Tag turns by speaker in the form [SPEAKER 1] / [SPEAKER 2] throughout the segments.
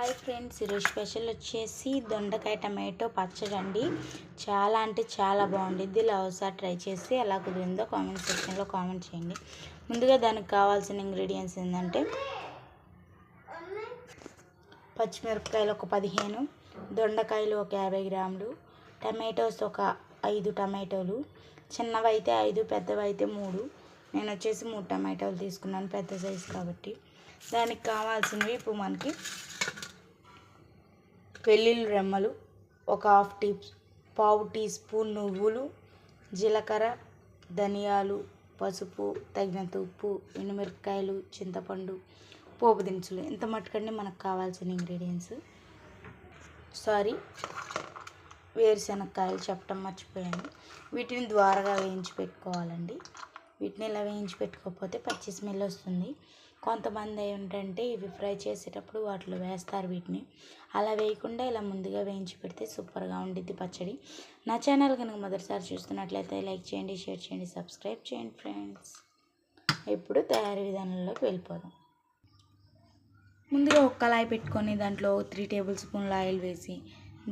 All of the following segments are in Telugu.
[SPEAKER 1] హాయ్ ఫ్రెండ్స్ ఈరోజు స్పెషల్ వచ్చేసి దొండకాయ టమాటో పచ్చడి అండి చాలా అంటే చాలా బాగుండిద్ది ఇలా ఒకసారి ట్రై చేసి ఎలా కుదిరిందో కామెంట్ సెక్షన్లో కామెంట్ చేయండి. ముందుగా దానికి కావాల్సిన ఇంగ్రీడియంట్స్ ఏంటంటే పచ్చిమిరపకాయలు ఒక పదిహేను దొండకాయలు ఒక యాభై గ్రాములు టమాటోస్ ఒక ఐదు టమాటోలు చిన్నవి అయితే ఐదు పెద్దవి అయితే మూడు. నేను వచ్చేసి మూడు టమాటోలు తీసుకున్నాను పెద్ద సైజు కాబట్టి. దానికి కావాల్సినవి ఇప్పుడు మనకి వెల్లుల్లి రెమ్మలు ఒక హాఫ్ టీ పావు టీ స్పూన్ నువ్వులు జీలకర్ర ధనియాలు పసుపు తగినంత ఉప్పు ఎండుమిరపకాయలు చింతపండు పోపు దినుసులు. ఇంత మట్టుకండి మనకు కావాల్సిన ఇంగ్రీడియంట్స్. సారీ వేరుశనగకాయలు చెప్పడం మర్చిపోయాను. వీటిని ద్వారగా వేయించి పెట్టుకోవాలండి. వీటిని ఇలా వేయించి పెట్టుకోకపోతే పచ్చి స్మెల్ వస్తుంది. కొంతమంది ఏంటంటే ఇవి ఫ్రై చేసేటప్పుడు వాటిలో వేస్తారు వీటిని. అలా వేయకుండా ఇలా ముందుగా వేయించి పెడితే సూపర్గా ఉండిద్ది పచ్చడి. నా ఛానల్ కనుక మొదటిసారి చూస్తున్నట్లయితే లైక్ చేయండి షేర్ చేయండి సబ్స్క్రైబ్ చేయండి ఫ్రెండ్స్. ఇప్పుడు తయారీ విధానంలోకి వెళ్ళిపోదాం. ముందుగా ఒక కళాయి పెట్టుకొని దాంట్లో త్రీ టేబుల్ స్పూన్ల ఆయిల్ వేసి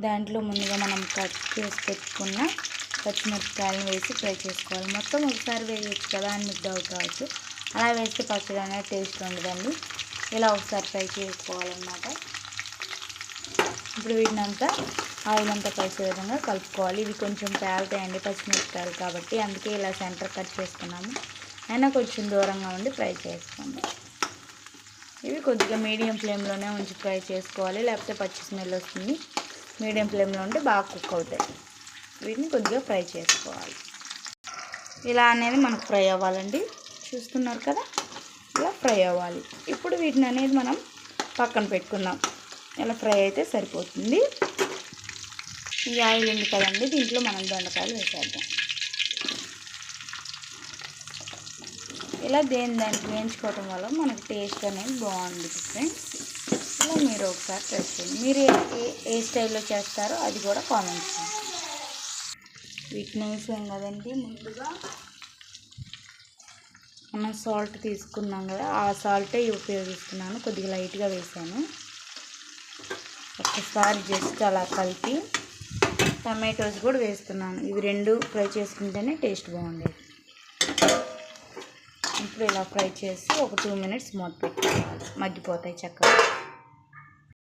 [SPEAKER 1] దాంట్లో ముందుగా మనం కట్ చేసి పెట్టుకున్న పచ్చిమిరపకాయలను వేసి ఫ్రై చేసుకోవాలి. మొత్తం ఒకసారి వేయచ్చు కదా అని మీకు డౌట్ రావచ్చు. అలా వేస్తే పచ్చడి అనేది టేస్ట్ ఉండదండి. ఇలా ఒకసారి ఫ్రై చేసుకోవాలన్నమాట. ఇప్పుడు వీటిని అంతా ఆయిల్ అంతా కలిసే విధంగా కలుపుకోవాలి. ఇవి కొంచెం పేలుతాయండి పచ్చిమిరపకాయలు కాబట్టి. అందుకే ఇలా సెంటర్ కట్ చేసుకున్నాము. అయినా కొంచెం దూరంగా ఉండి ఫ్రై చేసుకోండి. ఇవి కొద్దిగా మీడియం ఫ్లేమ్లోనే ఉంచి ఫ్రై చేసుకోవాలి. లేకపోతే పచ్చి స్మెల్ వస్తుంది. మీడియం ఫ్లేమ్లో ఉంటే బాగా కుక్ అవుతాయి. వీటిని కొద్దిగా ఫ్రై చేసుకోవాలి. ఇలా అనేది మనకు ఫ్రై అవ్వాలండి. చూస్తున్నారు కదా? ఇలా ఫ్రై అవ్వాలి. ఇప్పుడు వీటిని అనేది మనం పక్కన పెట్టుకుందాం. ఇలా ఫ్రై అయితే సరిపోతుంది. ఈ ఆయిల్ ఉంది కదండి దీంట్లో మనం దొండకాయలు వేసేద్దాం. ఇలా దేని దానికి వేయించుకోవటం వల్ల మనకు టేస్ట్ అనేది బాగుంటుంది ఫ్రెండ్స్. ఇలా మీరు ఒకసారి ట్రై చేయండి. మీరు ఏ ఏ స్టైల్లో చేస్తారో అది కూడా కామెంట్ చేయండి. వీటిని వేసాం కదండి ముందుగా. మనం సాల్ట్ తీసుకున్నాం కదా ఆ సాల్టే ఉపయోగిస్తున్నాను. కొద్దిగా లైట్గా వేసాను. ఒకసారి జస్ట్ అలా కలిపి టమాటోస్ కూడా వేస్తున్నాను. ఇవి రెండు ఫ్రై చేసుకుంటేనే టేస్ట్ బాగుండేది. ఇప్పుడు ఇలా ఫ్రై చేసి ఒక టూ మినిట్స్ మూత పెట్టుకోవాలి. మగ్గిపోతాయి చక్కగా.